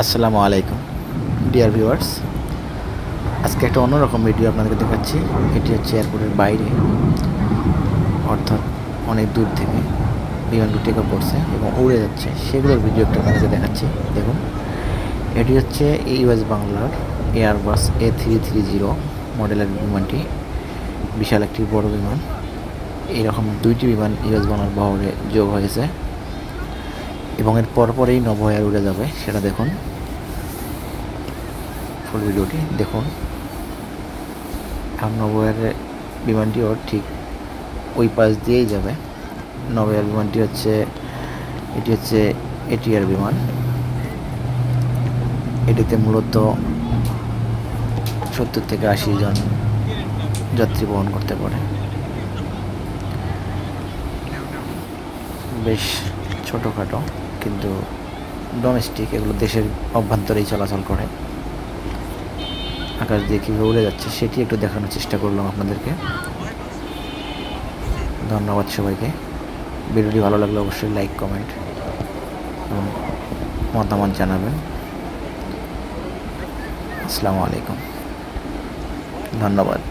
আসসালামু আলাইকুম, dear viewers. আজকে একটা অন্যরকম ভিডিও আপনাদেরকে দেখাচ্ছি। এটি হচ্ছে এয়ারপোর্টের বাইরে, অর্থাৎ অনেক দূর থেকে বিমানগুলো টেক অফ করছে এবং উড়ে যাচ্ছে। সেগুলোর ভিডিও একটা আপনাদেরকে দেখাচ্ছি। দেখুন, এটি হচ্ছে ইউএস বাংলার Airbus A three three zero মডেলের বিমানটি। বিশাল একটি বড় বিমান। এরকম দুইটি বিমান ইউএস বাংলার বহরে যোগ হয়েছে। এবং এর পরপরেই নভোয়ার উড়ে যাবে, সেটা দেখুন। ফুল ভিডিওটি দেখুন। এখন নভোয়ার বিমানটিও ঠিক ওই পাশ দিয়েই যাবে। নভোয়ার বিমানটি হচ্ছে, এটি হচ্ছে এটিআর বিমান। এটিতে মূলত সত্তর থেকে আশি জন যাত্রী বহন করতে পারে। বেশ ছোটোখাটো। কিন্তু ডোমেস্টিক এগুলো দেশের অভ্যন্তরেই চলাচল করে। আকাশ দিয়ে কীভাবে উড়ে যাচ্ছে সেটি একটু দেখানোর চেষ্টা করলাম আপনাদেরকে। ধন্যবাদ সবাইকে। ভিডিওটি ভালো লাগলে অবশ্যই লাইক কমেন্ট এবং মতামত জানাবেন। আসসালামু আলাইকুম। ধন্যবাদ।